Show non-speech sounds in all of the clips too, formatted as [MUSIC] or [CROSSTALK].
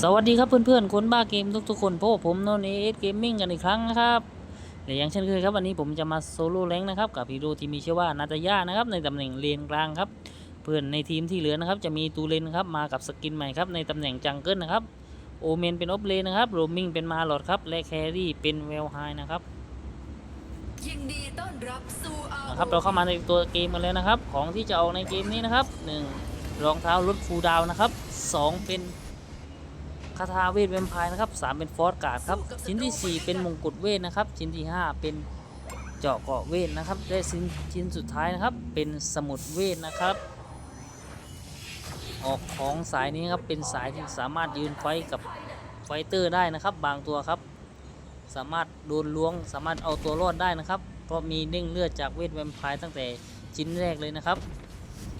สวัสดีครับเพื่อนๆคนบ้าเกมทุกๆคนพบกับผมโนเนสเกมมิ่งกันอีกครั้งนะครับและอย่างเช่นเคยครับวันนี้ผมจะมาโซโล่แรงค์นะครับกับฮีโร่ที่มีชื่อว่านาตาย่านะครับในตำแหน่งเลนกลางครับ เพื่อนในทีมที่เหลือนะครับจะมีตูเลนครับมากับสกินใหม่ครับในตำแหน่งจังเกิลนะครับโอเมนเป็นออฟเลนนะครับโรมิงเป็นมาลอดครับและแครี่เป็นเวลไฮนะครับยินดีต้อนรับสู่อานะครับเราเข้ามาในตัวเกมกันแล้วนะครับ ของที่จะออกในเกมนี้นะครับ 1. รองเท้าลดฟูลดาวน์นะครับ 2. เป็น คาถาเวทแวมไพร์นะครับ 3. เป็นฟอสการ์ดครับ ชิ้นทีสี่ 4 เป็นมงกุฎเวทนะครับ ชิ้นที่ 5 เป็นเจาะเกาะเวทนะครับ และชิ้นชิ้นสุดท้ายนะครับ เป็นสมุดเวทนะครับ ออกของสายนี้ครับ เป็นสายที่สามารถยืนไฟกับไฟเตอร์ได้นะครับ บางตัวครับ สามารถโดนล้วง สามารถเอาตัวรอดได้นะครับ เพราะมีเด้งเลือดจากเวทแวมไพร์ตั้งแต่ชิ้นแรกเลยนะครับ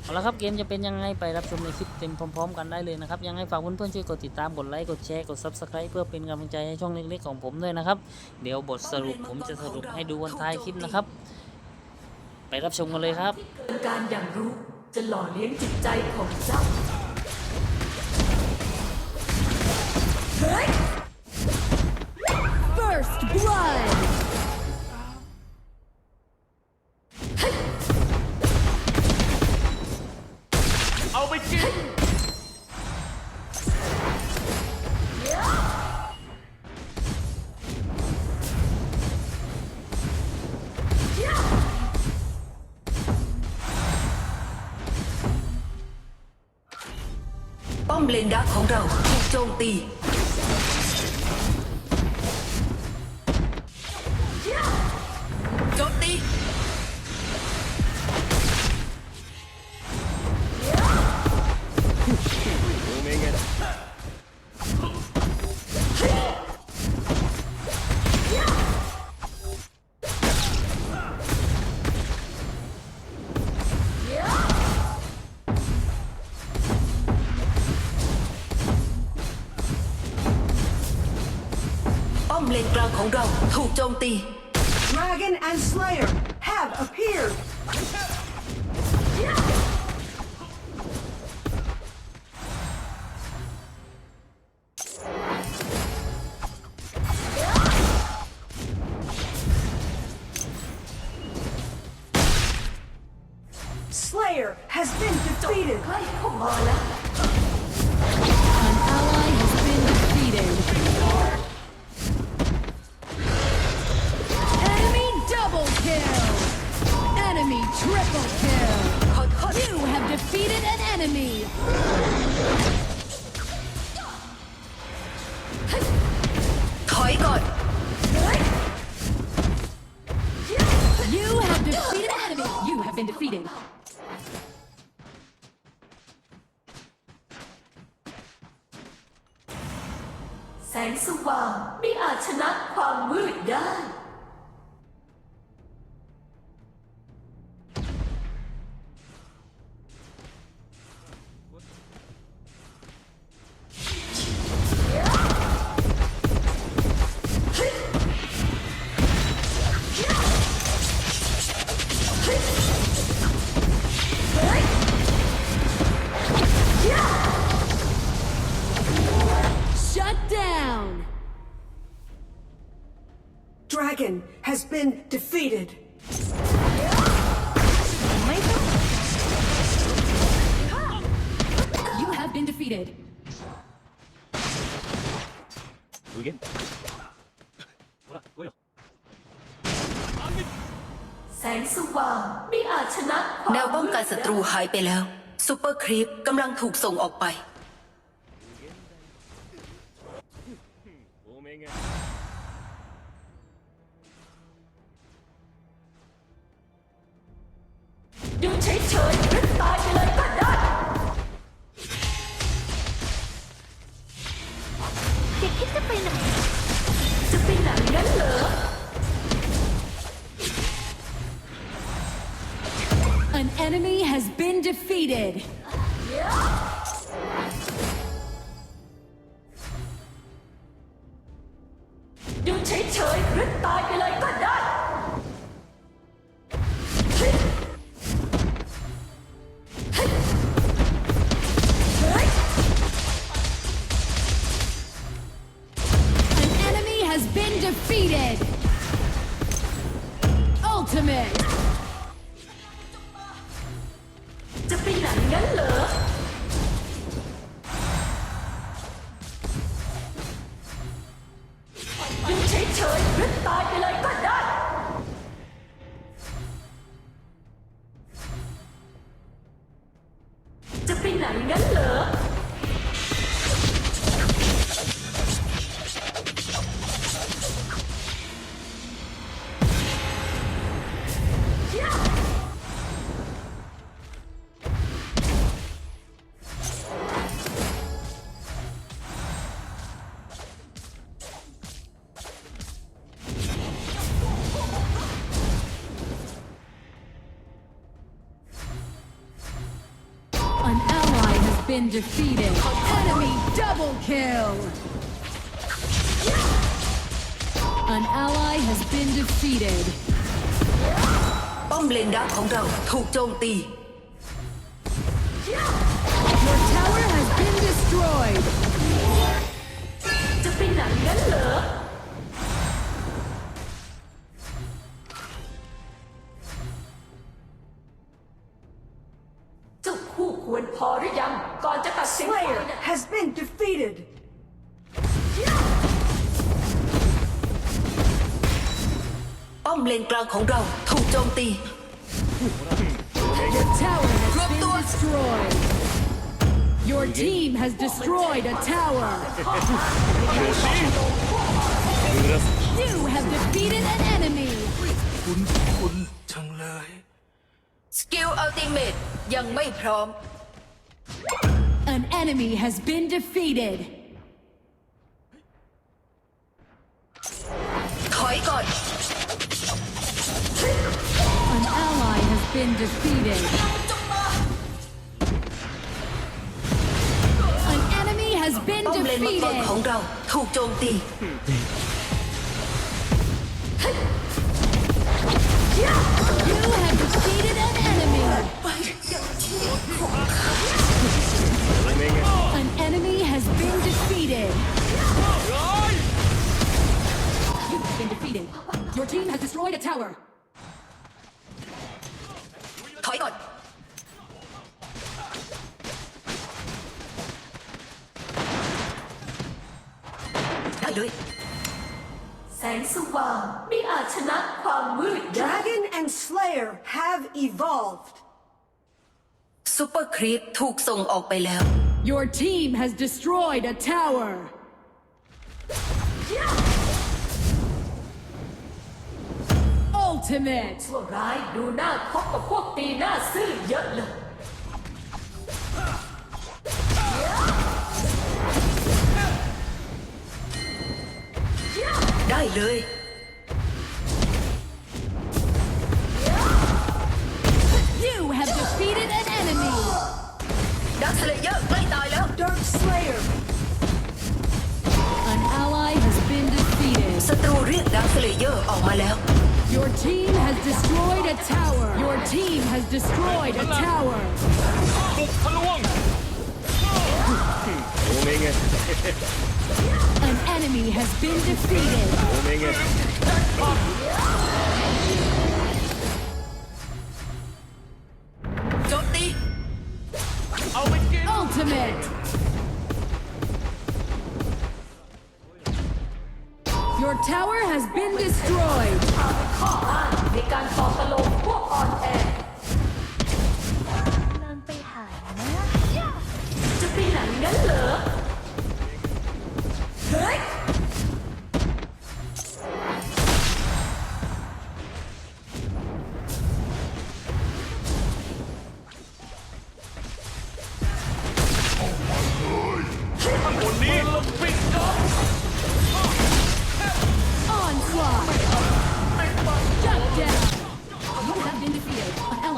เอาละครับเกมจะเป็นยังไงไปรับชมในคลิปเต็มพร้อมๆ กันได้เลยนะครับ ยังไงฝากเพื่อนๆช่วยกดติดตามกดไลค์กดแชร์กด Subscribe เพื่อเป็นกำลังใจให้ช่องเล็กๆของผมด้วยนะครับ เดี๋ยวบทสรุปผมจะสรุปให้ดูวันท้ายคลิปนะครับ ไปรับชมกันเลยครับ การอย่างรู้จะหล่อเลี้ยงจิตใจของเจ้าเฮ้ย First blood! ปกิน ป้อมเลนดักของเราถูกโจมตี ของเราถูกโจมตี Dragon and Slayer have appeared. Triple kill! You have defeated an enemy! You have defeated an enemy! You have been defeated! been defeated. You have been defeated. 無限ほら来いよ แสงสว่างไม่อาจชนะแนวป้องกันศัตรูหายไปแล้วซูเปอร์ครีปกำลังถูกส่งออกไป おめげ อ defeated. been defeated. Enemy double kill! An ally has been defeated. Bom lên đá khổng đầu thuộc trôn tì. Your tower has been destroyed. กลางของเราถูกโจมตี Your tower has been destroyed. Your team has destroyed a tower. You have defeated an enemy. คุณคุณจังเลยสกิลอัลติเมตยังไม่พร้อม An enemy has been defeated. ถอยก่อน An ally has been defeated. An enemy has been Bông lên một quân defeated. khổng thu chôn tì. You have defeated an enemy. An enemy has been defeated. You've been defeated. Your team has destroyed a tower. ได้เลย แสงสว่างไม่อาจชนะความมืดได้ Dragon and Slayer have evolved. ซูเปอร์ครีปถูกส่งออกไปแล้ว Your team has destroyed a tower. Ultimate. พวกร้ายดูหน้าคบกับพวกตีหน้าซื่อเยอะเลย เลย You have defeated an enemy. ดักสเลเยอร์ใกล้ตายแล้ว Dark Slayer. An ally has been defeated. ศัตรูเรียกดักสเลเยอร์ออกมาแล้ว Your team has destroyed a tower. Your team has destroyed a tower. บุกทะลวงโอเมงไง [LAUGHS] An enemy has been defeated.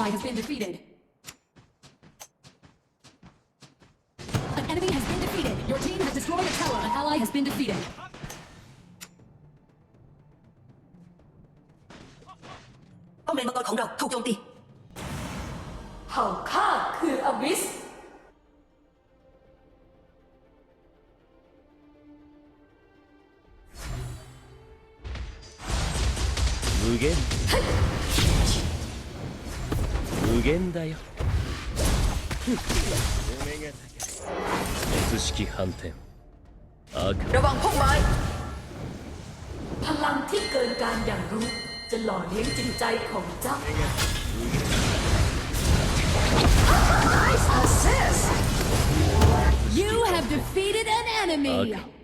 ally has been defeated. An enemy has been defeated. Your team has destroyed a tower. An ally has been defeated. Bom đèn bật khổng ti. Hầu khá abyss. 無限無限だよお目が高い S 式反転赤 ระวังพุ่มไม้ พลังที่เกินการอย่างรู้ จะหล่อเลี้ยงจิตใจของเจ้า Nice assist. You have defeated an enemy. Okay.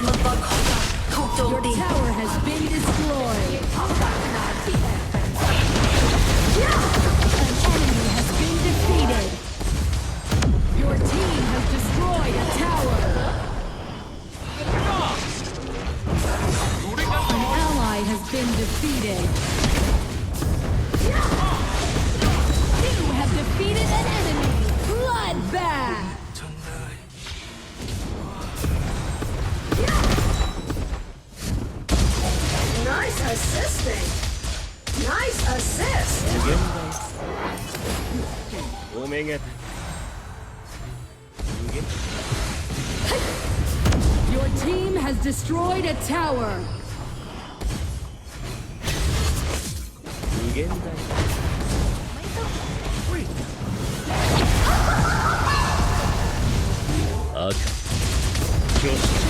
Your ตี tower has been destroyed. An enemy has been defeated. Your team has destroyed a tower. An ally has been defeated. You have defeated an enemy. Your team has destroyed a tower. Okay.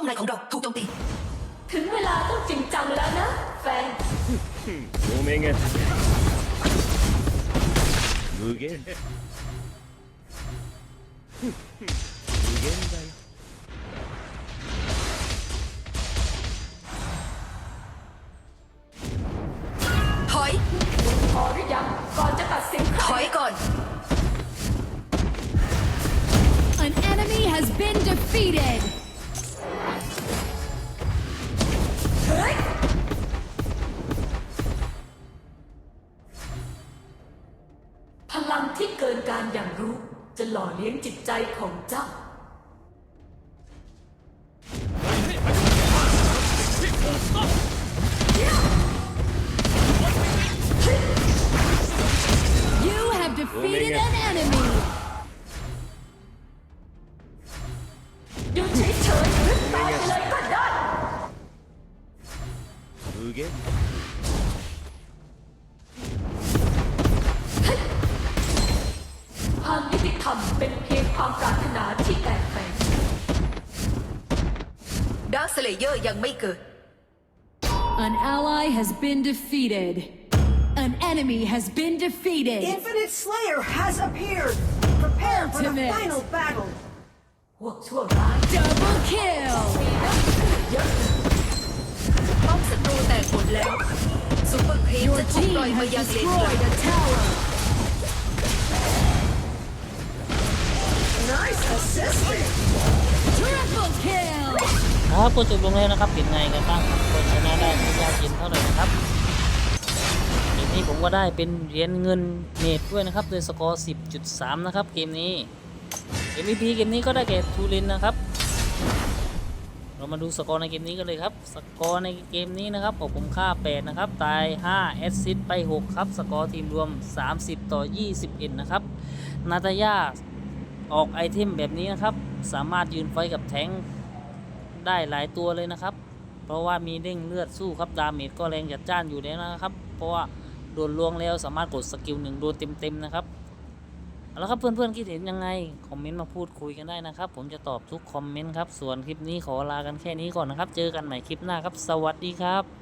ป้อมในของเราถูกโจมตี ถึงเวลาต้องจริงจังแล้วนะ แฟน お目が高い無限無限だ ลังที่เกินการอย่างรู้จะหล่อเลี้ยงจิตใจของเจ้า You have defeated an enemy. ปรารถนาที่แตกแฝง ดักสเลเยอร์ยังไม่เกิด An ally has been defeated. An enemy has been defeated. Infinite Slayer has appeared. Prepare for the Ultimate. final battle. พวกชั่วร้าย Double kill. ป้อมศัตรูแตกหมดแล้วซูเปอร์ครีม Your จะถูก team ปล่อยมา has ยังเลนกลาง destroyed a tower. ครับก็จบลงแล้วนะครับเป็นไงกันบ้างครับคนชนะได้ไม่ยากเย็นเท่าไหร่นะครับเกมนี้ผมก็ได้เป็นเหรียญเงินเนตด้วยนะครับโดยสกอร์ 10.3 นะครับเกมนี้ MVP เกมนี้ก็ได้แก่ทูรินนะครับ เรามาดูสกอร์ในเกมนี้กันเลยครับ สกอร์ในเกมนี้นะครับของผมค่า 8 นะครับ ตาย 5 แอสซิสต์ไป 6 ครับ สกอร์ทีมรวม 30 ต่อ 21 นะครับ นาตายา ออกไอเทมแบบนี้นะครับ สามารถยืนไฟกับแทงได้หลายตัวเลยนะครับ เพราะว่ามีเด้งเลือดสู้ครับดาเมจก็แรงจัดจ้านอยู่แล้วนะครับ เพราะว่าโดนลวงแล้วสามารถกดสกิลหนึ่งโดนเต็มๆนะครับเอาละครับเพื่อนๆคิดเห็นยังไง คอมเมนต์มาพูดคุยกันได้นะครับ ผมจะตอบทุกคอมเมนต์ครับ ส่วนคลิปนี้ขอลากันแค่นี้ก่อนนะครับ เจอกันใหม่คลิปหน้าครับ สวัสดีครับ